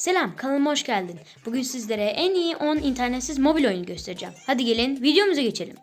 Selam, kanalıma hoş geldin. Bugün sizlere en iyi 10 internetsiz mobil oyun göstereceğim. Hadi gelin videomuza geçelim.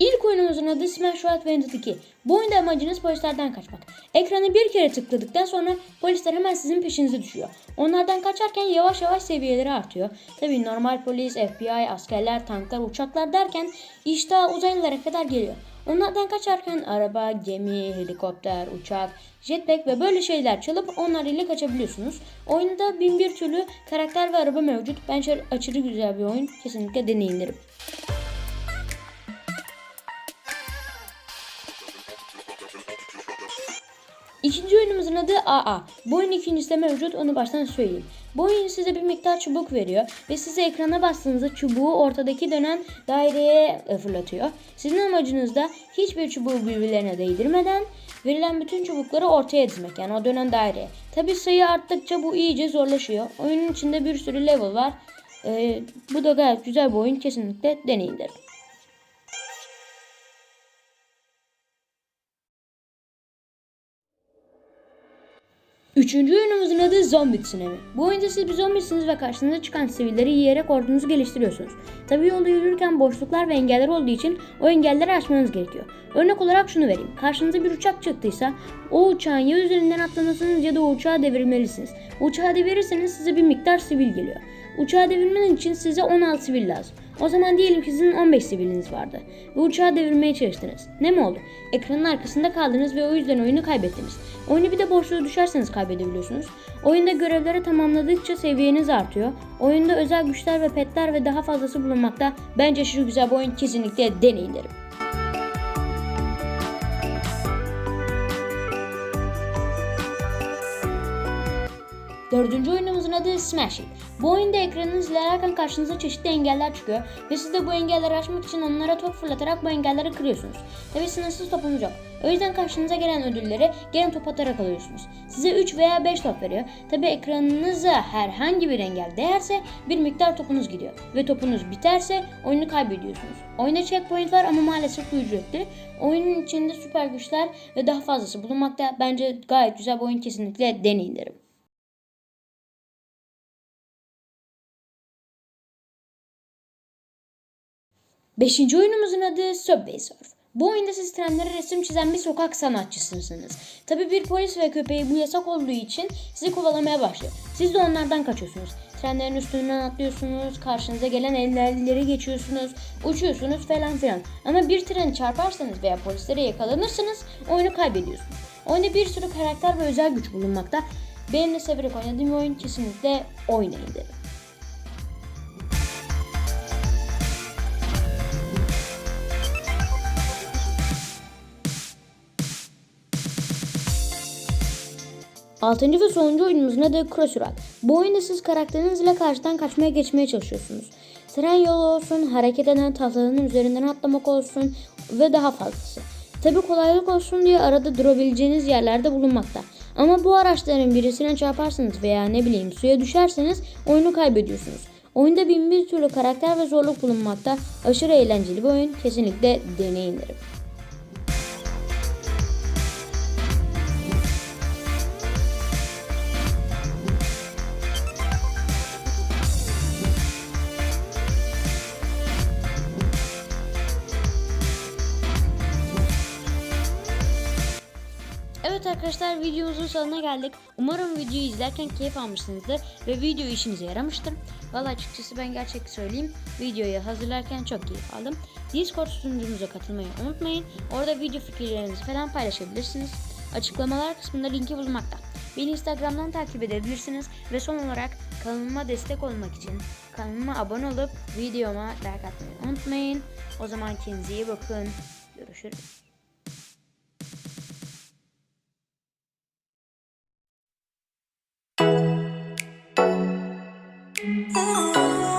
İlk oyunumuzun adı Smash Bros. Bandit 2. Bu oyunda amacınız polislerden kaçmak. Ekranı bir kere tıkladıktan sonra polisler hemen sizin peşinize düşüyor. Onlardan kaçarken yavaş yavaş seviyeleri artıyor. Tabi normal polis, FBI, askerler, tanklar, uçaklar derken iş daha uzaylılara kadar geliyor. Onlardan kaçarken araba, gemi, helikopter, uçak, jetpack ve böyle şeyler çalıp onlar ile kaçabiliyorsunuz. Oyunda bin bir türlü karakter ve araba mevcut. Bence aşırı güzel bir oyun. Kesinlikle deneyin İkinci oyunumuzun adı AA. Bu oyun ikincisi mevcut onu baştan söyleyeyim. Bu oyun size bir miktar çubuk veriyor ve size ekrana bastığınızda çubuğu ortadaki dönen daireye e, fırlatıyor. Sizin amacınız da hiçbir çubuğu birbirlerine değdirmeden verilen bütün çubukları ortaya dizmek yani o dönen daireye. Tabi sayı arttıkça bu iyice zorlaşıyor. Oyunun içinde bir sürü level var. Ee, bu da gayet güzel bir oyun kesinlikle deneyin derim. Üçüncü oyunumuzun adı Zombi Tsunami. Bu oyunda siz bir zombisiniz ve karşınıza çıkan sivilleri yiyerek ordunuzu geliştiriyorsunuz. Tabi yolda yürürken boşluklar ve engeller olduğu için o engelleri aşmanız gerekiyor. Örnek olarak şunu vereyim. Karşınıza bir uçak çıktıysa o uçağın ya üzerinden atlamalısınız ya da o uçağı devirmelisiniz. Uçağı devirirseniz size bir miktar sivil geliyor. Uçağı devirmen için size 16 sivil lazım. O zaman diyelim ki sizin 15 siviliniz vardı ve uçağı devirmeye çalıştınız. Ne mi oldu? Ekranın arkasında kaldınız ve o yüzden oyunu kaybettiniz. Oyunu bir de boşluğa düşerseniz kaybedebiliyorsunuz. Oyunda görevleri tamamladıkça seviyeniz artıyor. Oyunda özel güçler ve petler ve daha fazlası bulunmakta. Bence şu güzel bir oyun kesinlikle deneyin derim. Dördüncü oyunumuzun adı Smash. Bu oyunda ekranınızı ilerlerken karşınıza çeşitli engeller çıkıyor ve siz de bu engelleri aşmak için onlara top fırlatarak bu engelleri kırıyorsunuz. Tabi sınırsız topunuz yok. O yüzden karşınıza gelen ödülleri gelen top atarak alıyorsunuz. Size 3 veya 5 top veriyor. Tabi ekranınıza herhangi bir engel değerse bir miktar topunuz gidiyor. Ve topunuz biterse oyunu kaybediyorsunuz. Oyunda checkpoint var ama maalesef bu ücretli. Oyunun içinde süper güçler ve daha fazlası bulunmakta. Bence gayet güzel bir oyun kesinlikle deneyin derim. Beşinci oyunumuzun adı Subway Surf. Bu oyunda siz trenlere resim çizen bir sokak sanatçısısınız. Tabi bir polis ve köpeği bu yasak olduğu için sizi kovalamaya başlıyor. Siz de onlardan kaçıyorsunuz. Trenlerin üstünden atlıyorsunuz, karşınıza gelen engelleri geçiyorsunuz, uçuyorsunuz falan filan. Ama bir treni çarparsanız veya polislere yakalanırsanız oyunu kaybediyorsunuz. Oyunda bir sürü karakter ve özel güç bulunmakta. Benim de severek oynadığım oyun kesinlikle oynayın derim. Altıncı ve sonuncu oyunumuzun adı Crossroad. Bu oyunda siz karakterinizle karşıdan kaçmaya geçmeye çalışıyorsunuz. Tren yolu olsun, hareket eden tahtaların üzerinden atlamak olsun ve daha fazlası. Tabi kolaylık olsun diye arada durabileceğiniz yerlerde bulunmakta. Ama bu araçların birisine çarparsanız veya ne bileyim suya düşerseniz oyunu kaybediyorsunuz. Oyunda bin bir türlü karakter ve zorluk bulunmakta. Aşırı eğlenceli bir oyun. Kesinlikle deneyin derim. Evet arkadaşlar videomuzun sonuna geldik. Umarım videoyu izlerken keyif almışsınızdır ve video işinize yaramıştır. Valla açıkçası ben gerçek söyleyeyim. Videoyu hazırlarken çok keyif aldım. Discord sunucumuza katılmayı unutmayın. Orada video fikirlerinizi falan paylaşabilirsiniz. Açıklamalar kısmında linki bulunmakta. Beni Instagram'dan takip edebilirsiniz ve son olarak kanalıma destek olmak için kanalıma abone olup videoma like atmayı unutmayın. O zaman kendinize iyi bakın. Görüşürüz. Oh.